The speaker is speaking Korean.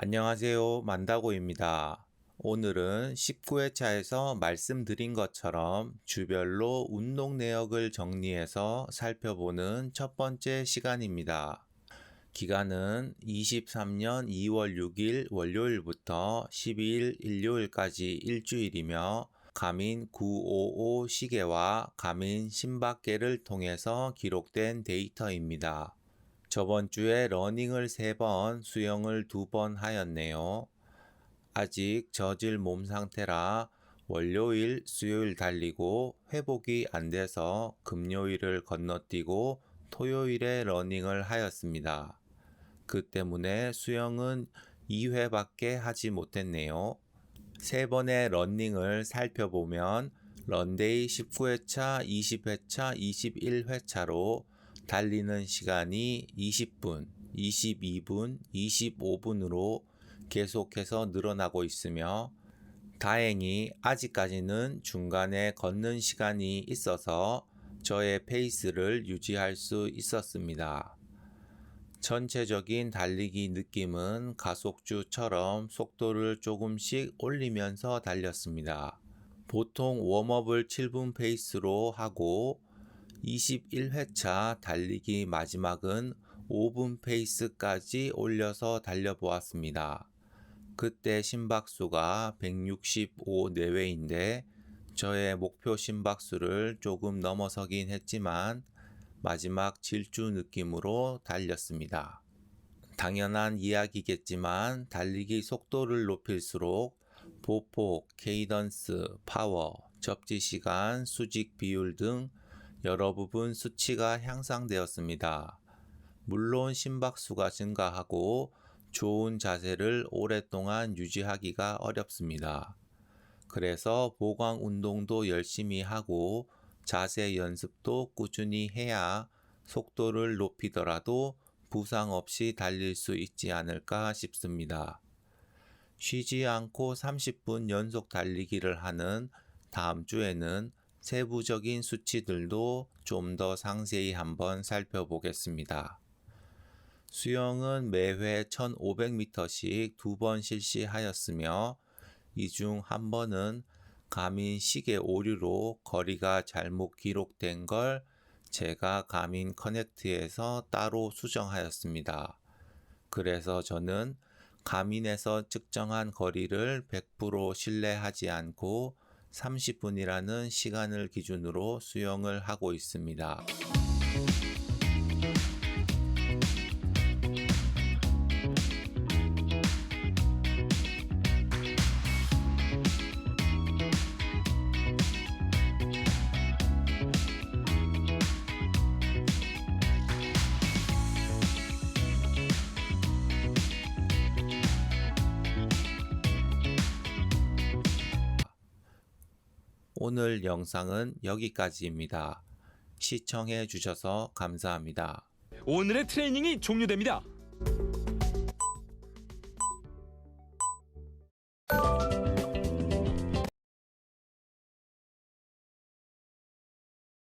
안녕하세요. 만다고입니다. 오늘은 19회차에서 말씀드린 것처럼 주별로 운동 내역을 정리해서 살펴보는 첫 번째 시간입니다. 기간은 23년 2월 6일 월요일부터 12일 일요일까지 일주일이며 가민 955 시계와 가민 심박계를 통해서 기록된 데이터입니다. 저번 주에 러닝을 3번, 수영을 2번 하였네요. 아직 저질 몸 상태라 월요일, 수요일 달리고 회복이 안 돼서 금요일을 건너뛰고 토요일에 러닝을 하였습니다. 그 때문에 수영은 2회밖에 하지 못했네요. 세 번의 러닝을 살펴보면 런데이 19회차, 20회차, 21회차로 달리는 시간이 20분, 22분, 25분으로 계속해서 늘어나고 있으며 다행히 아직까지는 중간에 걷는 시간이 있어서 저의 페이스를 유지할 수 있었습니다. 전체적인 달리기 느낌은 가속주처럼 속도를 조금씩 올리면서 달렸습니다. 보통 웜업을 7분 페이스로 하고 21회차 달리기 마지막은 5분 페이스까지 올려서 달려보았습니다. 그때 심박수가 165 내외인데 저의 목표 심박수를 조금 넘어서긴 했지만 마지막 질주 느낌으로 달렸습니다. 당연한 이야기겠지만 달리기 속도를 높일수록 보폭, 케이던스, 파워, 접지 시간, 수직 비율 등 여러 부분 수치가 향상되었습니다. 물론 심박수가 증가하고 좋은 자세를 오랫동안 유지하기가 어렵습니다. 그래서 보강 운동도 열심히 하고 자세 연습도 꾸준히 해야 속도를 높이더라도 부상 없이 달릴 수 있지 않을까 싶습니다. 쉬지 않고 30분 연속 달리기를 하는 다음 주에는 세부적인 수치들도 좀 더 상세히 한번 살펴보겠습니다. 수영은 매회 1500m씩 두 번 실시하였으며 이 중 한 번은 가민 시계 오류로 거리가 잘못 기록된 걸 제가 가민 커넥트에서 따로 수정하였습니다. 그래서 저는 가민에서 측정한 거리를 100% 신뢰하지 않고 30분이라는 시간을 기준으로 수영을 하고 있습니다. 오늘 영상은 여기까지입니다. 시청해 주셔서 감사합니다. 오늘의 트레이닝이 종료됩니다.